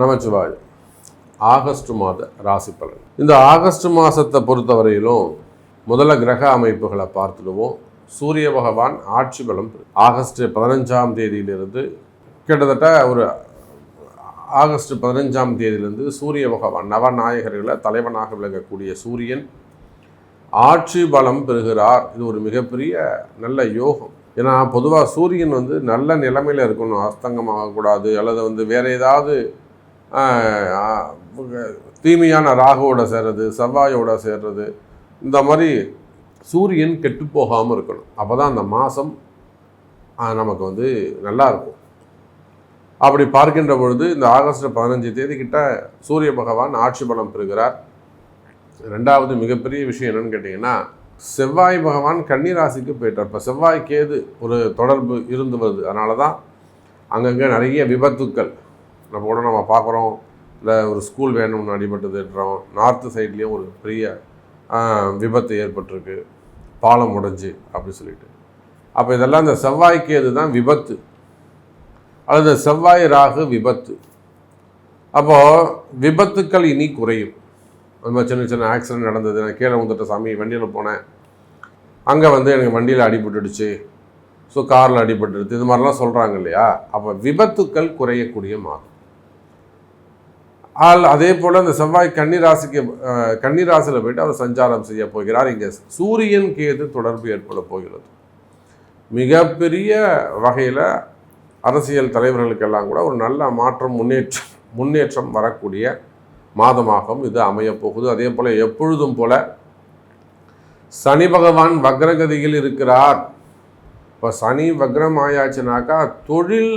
நமச்சிவாய். August மாத ராசி பலன். இந்த ஆகஸ்ட் மாதத்தை பொறுத்தவரையிலும் முதல்ல கிரக அமைப்புகளை பார்த்துடுவோம். சூரிய பகவான் ஆட்சி பலம் ஆகஸ்ட் பதினஞ்சாம் தேதியிலிருந்து கிட்டத்தட்ட ஒரு ஆகஸ்ட் பதினஞ்சாம் தேதியிலிருந்து சூரிய பகவான் நவநாயகர்களை தலைவனாக விளங்கக்கூடிய சூரியன் ஆட்சி பலம் பெறுகிறார். இது ஒரு மிகப்பெரிய நல்ல யோகம். ஏன்னா பொதுவாக சூரியன் வந்து நல்ல நிலைமையில் இருக்கணும். அஸ்தங்கம் ஆகக்கூடாது அல்லது வந்து வேறு ஏதாவது தீமையான ராகுவோட சேர்றது செவ்வாயோட சேர்றது இந்த மாதிரி சூரியன் கெட்டு போகாமல் இருக்கணும். அப்போ தான் அந்த மாதம் நமக்கு வந்து நல்லா இருக்கும். அப்படி பார்க்கின்ற பொழுது இந்த ஆகஸ்ட் பதினஞ்சு தேதி கிட்ட சூரிய பகவான் ஆட்சி பலம் பெறுகிறார். ரெண்டாவது மிகப்பெரிய விஷயம் என்னன்னு கேட்டிங்கன்னா செவ்வாய் பகவான் கன்னிராசிக்கு போயிட்டார். இப்போ செவ்வாய் கேது ஒரு தொடர்பு இருந்து வருது. அதனால தான் அங்கங்கே நிறைய விபத்துக்கள். நம்ம கூட நம்ம பார்க்குறோம். இல்லை ஒரு ஸ்கூல் வேணும்னு அடிபட்டதுன்றோம் நார்த்து சைட்லேயும் ஒரு பெரிய விபத்து ஏற்பட்டிருக்கு. பாலம் உடஞ்சு அப்படி சொல்லிட்டு. அப்போ இதெல்லாம் இந்த செவ்வாய்க்கு அதுதான் விபத்து. அல்லது செவ்வாய் ராகு விபத்து. அப்போது விபத்துக்கள் இனி குறையும். அந்த மாதிரி சின்ன சின்ன ஆக்சிடென்ட் நடந்தது. நான் கீழே வந்துட்ட சாமி வண்டியில் போனேன். அங்கே வந்து எனக்கு வண்டியில் அடிபட்டுடுச்சு. ஸோ காரில் அடிபட்டுடுது இது மாதிரிலாம் சொல்கிறாங்க இல்லையா? அப்போ விபத்துக்கள் குறையக்கூடிய மாதம். ஆள் அதே போல் இந்த செவ்வாய் கன்னிராசிக்கு கன்னிராசியில் போயிட்டு அவர் சஞ்சாரம் செய்ய போகிறார். இங்கே சூரியன் கேது தொடர்பு ஏற்பட போகிறது. மிகப்பெரிய வகையில் அரசியல் தலைவர்களுக்கெல்லாம் கூட ஒரு நல்ல மாற்றம் முன்னேற்றம் முன்னேற்றம் வரக்கூடிய மாதமாகவும் இது அமையப்போகுது அதே போல் எப்பொழுதும் போல சனி பகவான் வக்ரகதியில் இருக்கிறார். இப்போ சனி வக்ரம் ஆயாச்சுனாக்கா தொழில்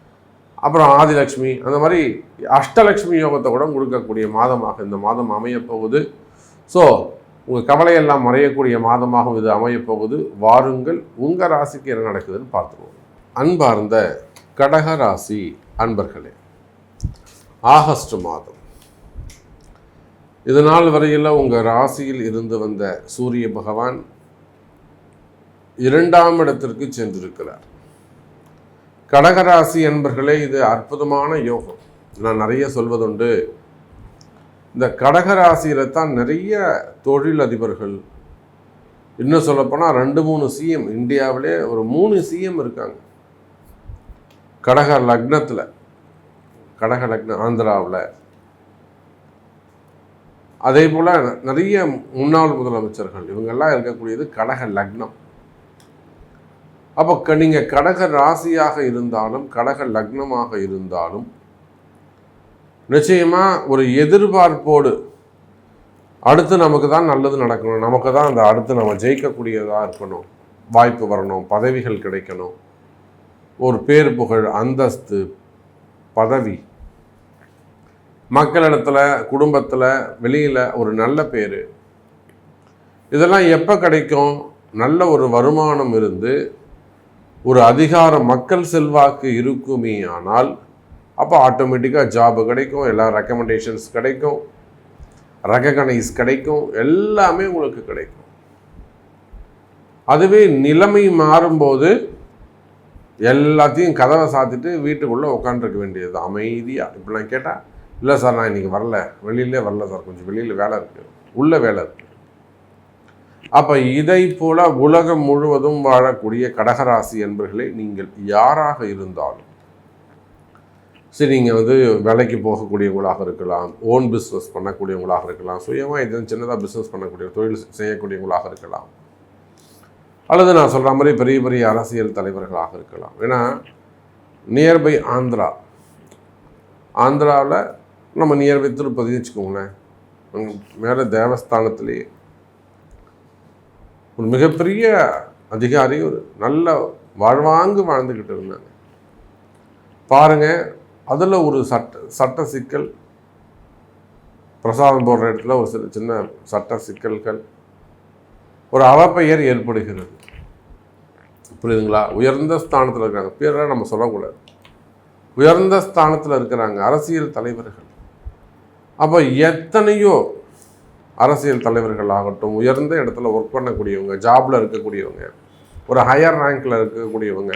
அப்புறம் ஆதிலட்சுமி அந்த மாதிரி அஷ்டலக்ஷ்மி யோகத்தை கூட கொடுக்கக்கூடிய மாதமாக இந்த மாதம் அமையப்போகுது ஸோ உங்கள் கவலையெல்லாம் மறையக்கூடிய மாதமாகவும் இது அமையப்போகுது வாருங்கள் உங்கள் ராசிக்கு என்ன நடக்குதுன்னு பார்த்துருவோம். அன்பார்ந்த கடக ராசி அன்பர்களே ஆகஸ்ட் மாதம். இது நாள் வரையில் உங்கள் ராசியில் இருந்து வந்த சூரிய பகவான் இரண்டாம் இடத்திற்கு சென்றிருக்கிறார். கடகராசி என்பர்களே இது அற்புதமான யோகம். நான் நிறைய சொல்வதுண்டு. இந்த கடகராசியில தான் நிறைய தொழில் அதிபர்கள் இன்னும் சொல்லப்போனால் ரெண்டு மூணு சிஎம். இந்தியாவிலே ஒரு மூணு சிஎம் இருக்காங்க. கடக லக்னத்தில். கடக லக்னம் ஆந்திராவில். அதே போல் நிறைய முன்னாள் முதலமைச்சர்கள். இவங்கெல்லாம் இருக்கக்கூடியது கடக லக்னம். அப்போ க நீங்கள் கடக ராசியாக இருந்தாலும் கடக லக்னமாக இருந்தாலும் நிச்சயமாக ஒரு எதிர்பார்ப்போடு அடுத்து நமக்கு தான் நல்லது நடக்கணும். நமக்கு தான் அந்த அடுத்து நம்ம ஜெயிக்கக்கூடியதாக இருக்கணும். வாய்ப்பு வரணும் பதவிகள் கிடைக்கணும். ஒரு பேர் புகழ் அந்தஸ்து பதவி. மக்களிடத்தில் குடும்பத்தில் வெளியில் ஒரு நல்ல பேர். இதெல்லாம் எப்போ கிடைக்கும்? நல்ல ஒரு வருமானம் இருந்து ஒரு அதிகார மக்கள் செல்வாக்கு இருக்குமே ஆனால் அப்போ ஆட்டோமேட்டிக்காக ஜாப் கிடைக்கும் எல்லா ரெக்கமெண்டேஷன்ஸ் கிடைக்கும் ரெக்ககனைஸ் கிடைக்கும் எல்லாமே உங்களுக்கு கிடைக்கும். அதுவே நிலைமை மாறும்போது எல்லாத்தையும் கதவை சாத்திட்டு வீட்டுக்குள்ளே உட்காந்துருக்க வேண்டியது அமைதியாக இப்படிலாம் கேட்டால் இல்லை சார் நான் இன்றைக்கி வரல. வெளியிலே வரல சார். கொஞ்சம் வெளியில் வேலை இருக்குது உள்ளே வேலை இருக்குது அப்போ இதை போல உலகம் முழுவதும் வாழக்கூடிய கடகராசி என்பர்களை நீங்கள் யாராக இருந்தாலும் சரி நீங்கள் வந்து வேலைக்கு போகக்கூடியவங்களாக இருக்கலாம் ஓன் பிஸ்னஸ் பண்ணக்கூடியவங்களாக இருக்கலாம் சுயமாக எதுவும் சின்னதாக பிஸ்னஸ் பண்ணக்கூடிய தொழில் செய்யக்கூடியவங்களாக இருக்கலாம். அல்லது நான் சொல்கிற மாதிரி பெரிய பெரிய அரசியல் தலைவர்களாக இருக்கலாம். ஏன்னா நியர்பை ஆந்திரா ஆந்திராவில் நம்ம நியர்பை திருப்பதி வச்சுக்கோங்களேன். மேலே தேவஸ்தானத்துலேயே ஒரு மிகப்பெரிய அதிகாரி ஒரு நல்ல வாழ்வாங்கு வாழ்ந்துக்கிட்டு இருந்தாங்க. பாருங்கள் அதில் ஒரு சட்ட சட்ட சிக்கல் பிரசாதம் போடுற இடத்துல ஒரு சில சின்ன சட்ட சிக்கல்கள் ஒரு அவப்பெயர் ஏற்படுகிறது. புரியுதுங்களா? உயர்ந்த ஸ்தானத்தில் இருக்கிறாங்க பேரெல்லாம் நம்ம சொல்லக்கூடாது. உயர்ந்த ஸ்தானத்தில் இருக்கிறாங்க அரசியல் தலைவர்கள். அப்போ எத்தனையோ அரசியல் தலைவர்கள் ஆகட்டும் உயர்ந்த இடத்துல ஒர்க் பண்ணக்கூடியவங்க ஜாபில் இருக்கக்கூடியவங்க ஒரு ஹையர் ரேங்கில் இருக்கக்கூடியவங்க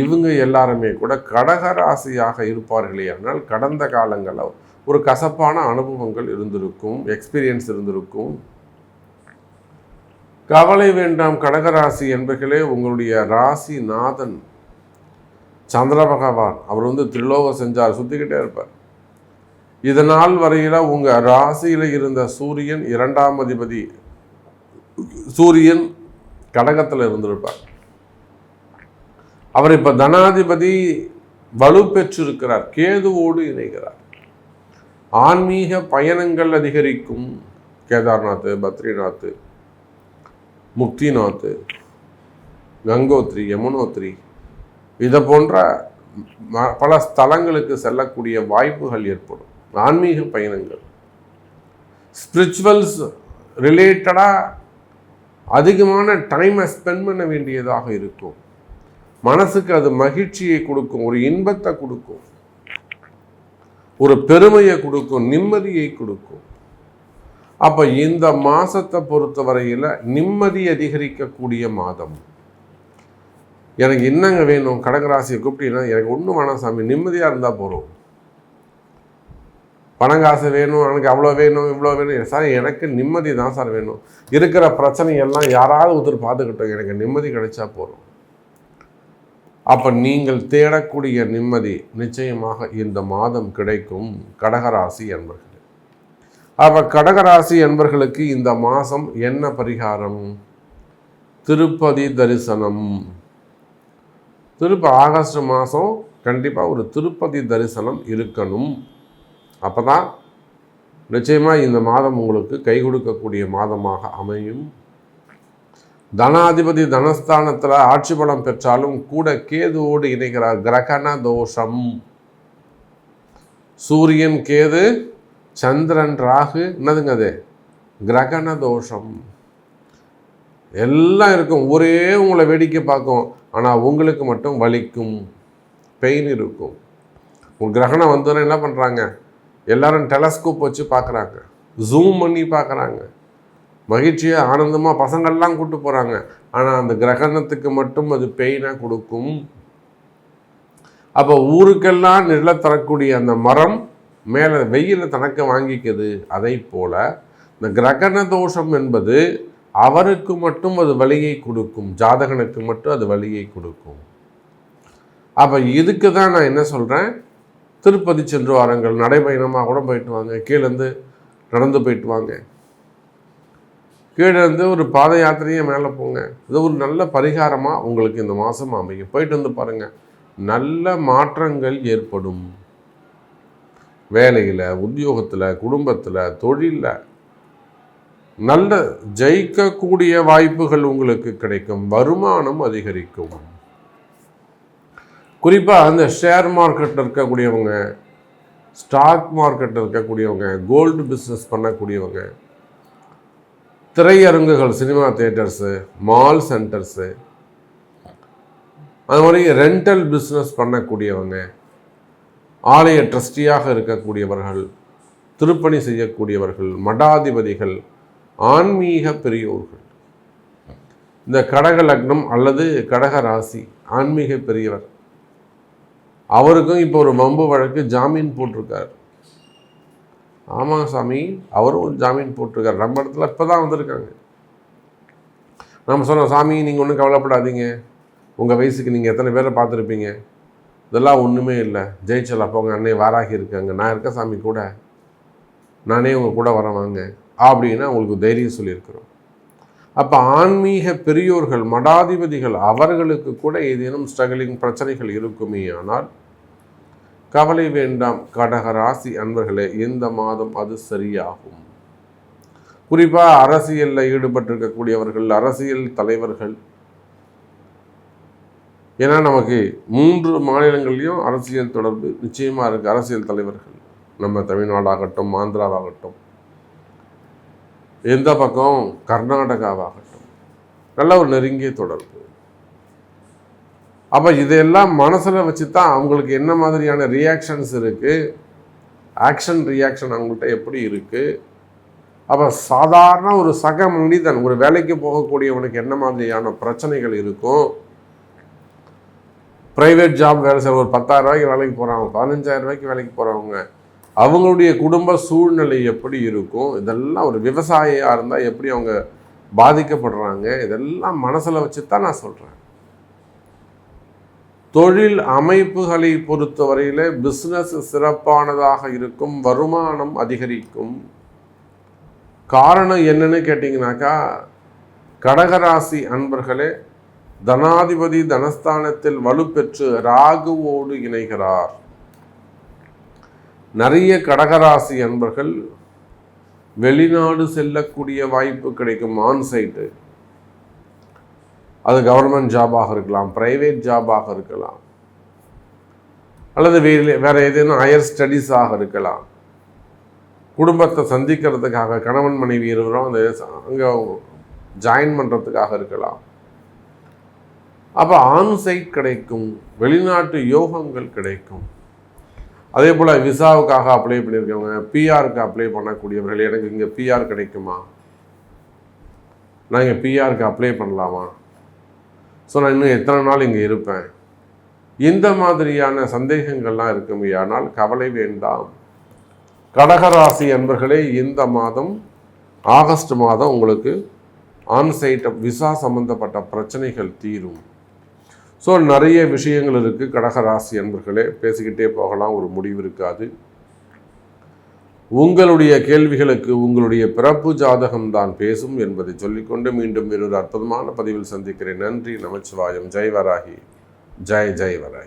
இவங்க எல்லாருமே கூட கடகராசியாக இருப்பார்களே ஆனால் கடந்த காலங்களில் ஒரு கசப்பான அனுபவங்கள் இருந்திருக்கும் எக்ஸ்பீரியன்ஸ் இருந்திருக்கும். கவலை வேண்டாம் கடகராசி என்பர்களே உங்களுடைய ராசிநாதன் சந்திர பகவான் அவர் வந்து திருலோகம் செஞ்சார் சுற்றிக்கிட்டே இருப்பார். இதனால் வரையில் உங்கள் ராசியில் இருந்த சூரியன் இரண்டாம் அதிபதி சூரியன் கடகத்தில் இருந்திருப்பார். அவர் இப்போ தனாதிபதி வலு பெற்றிருக்கிறார் கேதுவோடு இணைகிறார். ஆன்மீக பயணங்கள் அதிகரிக்கும். கேதார்நாத் பத்ரிநாத் முக்திநாத் கங்கோத்ரி யமுனோத்ரி இதை போன்ற பல ஸ்தலங்களுக்கு செல்லக்கூடிய வாய்ப்புகள் ஏற்படும். ஆன்மீக பயணங்கள். ஸ்பிரிச்சுவல்ஸ் ரிலேட்டடாக அதிகமான டைமை ஸ்பெண்ட் பண்ண வேண்டியதாக இருக்கும். மனசுக்கு அது மகிழ்ச்சியை கொடுக்கும் ஒரு இன்பத்தை கொடுக்கும். ஒரு பெருமையை கொடுக்கும் நிம்மதியை கொடுக்கும். அப்போ இந்த மாதத்தை பொறுத்த வரையில் நிம்மதி அதிகரிக்கக்கூடிய மாதம். எனக்கு என்னங்க வேணும்? கடகராசியை கூப்பிட்டீங்கன்னா எனக்கு ஒன்றும் வேணாம் சாமி நிம்மதியாக இருந்தால் போகிறோம் பணங்காசு வேணும் எனக்கு அவ்வளோ வேணும் இவ்வளோ வேணும். சார் எனக்கு நிம்மதி தான் சார் வேணும். இருக்கிற பிரச்சனையெல்லாம் யாராவது ஒருத்தர் பார்த்துக்கிட்டோம். எனக்கு நிம்மதி கிடைச்சா போதும். அப்போ நீங்கள் தேடக்கூடிய நிம்மதி நிச்சயமாக இந்த மாதம் கிடைக்கும். கடகராசி என்பர்கள் அப்போ கடகராசி என்பர்களுக்கு இந்த மாதம் என்ன பரிகாரம்? திருப்பதி தரிசனம். திருப்ப ஆகஸ்ட் மாதம் கண்டிப்பாக ஒரு திருப்பதி தரிசனம் இருக்கணும். அப்போ தான் நிச்சயமாக இந்த மாதம் உங்களுக்கு கை கொடுக்கக்கூடிய மாதமாக அமையும். தனாதிபதி தனஸ்தானத்தில் ஆட்சி பலம் பெற்றாலும் கூட கேதுவோடு இணைகிறார் கிரகண தோஷம். சூரியன் கேது சந்திரன் ராகு என்னதுங்க அது? கிரகண தோஷம். எல்லாம் இருக்கும் ஒரே உங்களை வேடிக்கை பார்க்கும் ஆனால் உங்களுக்கு மட்டும் வலிக்கும் பெயின் இருக்கும். உங்கள் கிரகணம் வந்தோன்னே என்ன பண்ணுறாங்க எல்லாரும் டெலஸ்கோப் வச்சு பார்க்குறாங்க. ஜூம் பண்ணி பார்க்குறாங்க. மகிழ்ச்சியாக ஆனந்தமாக பசங்கள்லாம் கூப்பிட்டு போகிறாங்க ஆனால் அந்த கிரகணத்துக்கு மட்டும் அது பெயினாக கொடுக்கும். அப்போ ஊருக்கெல்லாம் நிழல தரக்கூடிய அந்த மரம் மேலே வெயிலை தனக்கு வாங்கிக்குது. அதை போல் இந்த கிரகண தோஷம் என்பது அவருக்கு மட்டும் அது வழியை கொடுக்கும். ஜாதகனுக்கு மட்டும் அது வழியை கொடுக்கும். அப்போ இதுக்கு தான் நான் என்ன சொல்கிறேன் திருப்பதி சென்று வாருங்கள். நடைபயணமாக கூட போயிட்டு வாங்க. கீழேருந்து நடந்து போயிட்டு வாங்க. கீழே இருந்து ஒரு பாத யாத்திரையை மேலே போங்க. இது ஒரு நல்ல பரிகாரமாக உங்களுக்கு இந்த மாதம் அமையும். போயிட்டு வந்து பாருங்கள் நல்ல மாற்றங்கள் ஏற்படும். வேலையில் உத்தியோகத்தில் குடும்பத்தில் தொழிலில் நல்ல ஜெயிக்கக்கூடிய வாய்ப்புகள் உங்களுக்கு கிடைக்கும். வருமானம் அதிகரிக்கும். குறிப்பாக அந்த ஷேர் மார்க்கெட்டில் இருக்கக்கூடியவங்க ஸ்டாக் மார்க்கெட்டில் இருக்கக்கூடியவங்க கோல்டு பிஸ்னஸ் பண்ணக்கூடியவங்க திரையரங்குகள் சினிமா தேட்டர்ஸு மால் சென்டர்ஸு அது மாதிரி ரெண்டல் பிஸ்னஸ் பண்ணக்கூடியவங்க ஆலய ட்ரஸ்டியாக இருக்கக்கூடியவர்கள் திருப்பணி செய்யக்கூடியவர்கள் மடாதிபதிகள் ஆன்மீக பெரியோர்கள். இந்த கடக லக்னம் அல்லது கடக ராசி ஆன்மீக பெரியவர். அவருக்கும் இப்போ ஒரு மம்பு வழக்கு ஜாமீன் போட்டிருக்கார். ஆமாம் சாமி அவரும் ஒரு ஜாமீன் போட்டிருக்கார். நம்ம இடத்துல இப்போ தான் வந்திருக்காங்க. நம்ம சொன்னோம் சாமி நீங்கள் ஒன்றும் கவலைப்படாதீங்க. உங்கள் வயசுக்கு நீங்கள் எத்தனை பேரை பார்த்துருப்பீங்க? இதெல்லாம் ஒன்றுமே இல்லை. ஜெயிச்சல் அப்போ உங்கள் அன்னை வாராகி இருக்காங்க. நான் இருக்க சாமி கூட. நானே உங்கள் கூட வரேன் வாங்க. அப்படின்னா உங்களுக்கு தைரியம் சொல்லியிருக்கிறோம். அப்போ ஆன்மீக பெரியோர்கள் மடாதிபதிகள் அவர்களுக்கு கூட ஏதேனும் ஸ்ட்ரகிளிங் பிரச்சனைகள் இருக்குமே ஆனால் கவலை வேண்டாம் கடக ராசி அன்பர்களே இந்த மாதம் அது சரியாகும். குறிப்பாக அரசியலில் ஈடுபட்டிருக்கக்கூடியவர்கள் அரசியல் தலைவர்கள். ஏன்னா நமக்கு மூன்று மாநிலங்கள்லேயும் அரசியல் தொடர்பு நிச்சயமாக இருக்குது அரசியல் தலைவர்கள். நம்ம தமிழ்நாடாகட்டும் ஆந்திராவாகட்டும். எந்த பக்கம்? கர்நாடகாவாகட்டும். நல்ல ஒரு நெருங்கிய தொடர்பு. அப்போ இதையெல்லாம் மனசில் வச்சு தான் அவங்களுக்கு என்ன மாதிரியான ரியாக்ஷன்ஸ் இருக்குது ஆக்ஷன் ரியாக்ஷன் அவங்கள்ட்ட எப்படி இருக்குது அப்போ சாதாரண ஒரு சக மனிதன் ஒரு வேலைக்கு போகக்கூடியவனுக்கு என்ன மாதிரியான பிரச்சனைகள் இருக்கும்? ப்ரைவேட் ஜாப் வேலை செய்கிற ஒரு பத்தாயிரம் ரூபாய்க்கு வேலைக்கு போகிறவங்க பதினஞ்சாயிரம் ரூபாய்க்கு வேலைக்கு போகிறவங்க அவங்களுடைய குடும்ப சூழ்நிலை எப்படி இருக்கும்? இதெல்லாம் ஒரு விவசாயியாக இருந்தால் எப்படி அவங்க பாதிக்கப்படுறாங்க? இதெல்லாம் மனசில் வச்சு தான் நான் சொல்கிறேன் தொழில் அமைப்புகளை பொறுத்தவரையில் பிஸ்னஸ் சிறப்பானதாக இருக்கும் வருமானம் அதிகரிக்கும். காரணம் என்னன்னு கேட்டிங்கனாக்கா கடகராசி அன்பர்களே தனாதிபதி தனஸ்தானத்தில் வலுப்பெற்று ராகுவோடு இணைகிறார். நிறைய கடகராசி அன்பர்கள் வெளிநாடு செல்லக்கூடிய வாய்ப்பு கிடைக்கும் ஆன்சைட்டு அது கவர்மெண்ட் ஜாபாக இருக்கலாம் ப்ரைவேட் ஜாபாக இருக்கலாம். அல்லது வேறு வேறு ஏதேனும் ஹையர் ஸ்டடீஸாக இருக்கலாம். குடும்பத்தை சந்திக்கிறதுக்காக கணவன் மனைவி இருவரும் அந்த அங்கே ஜாயின் பண்ணுறதுக்காக இருக்கலாம். அப்போ ஆன்சைட் கிடைக்கும் வெளிநாட்டு யோகங்கள் கிடைக்கும். அதே போல் விசாவுக்காக அப்ளை பண்ணியிருக்கவங்க பிஆருக்கு அப்ளை பண்ணக்கூடியவர்கள் எனக்கு இங்கே பிஆர் கிடைக்குமா? நான் இங்கே பிஆருக்கு அப்ளை பண்ணலாமா? ஸோ நான் இன்னும் எத்தனை நாள் இங்கே இருப்பேன்? இந்த மாதிரியான சந்தேகங்கள்லாம் இருக்குமையானால் கவலை வேண்டாம். கடகராசி அன்பர்களே இந்த மாதம் ஆகஸ்ட் மாதம் உங்களுக்கு ஆன்சைட் விசா சம்பந்தப்பட்ட பிரச்சனைகள் தீரும். ஸோ நிறைய விஷயங்கள் இருக்குது கடகராசி அன்பர்களே பேசிக்கிட்டே போகலாம். ஒரு முடிவு இருக்காது. உங்களுடைய கேள்விகளுக்கு உங்களுடைய பிறப்பு ஜாதகம் தான் பேசும் என்பதை சொல்லிக்கொண்டு மீண்டும் இன்னொரு அற்புதமான பதிவில் சந்திக்கிறேன். நன்றி நமச்சிவாயம். ஜெய் வராகி ஜெய் ஜெய் வராகி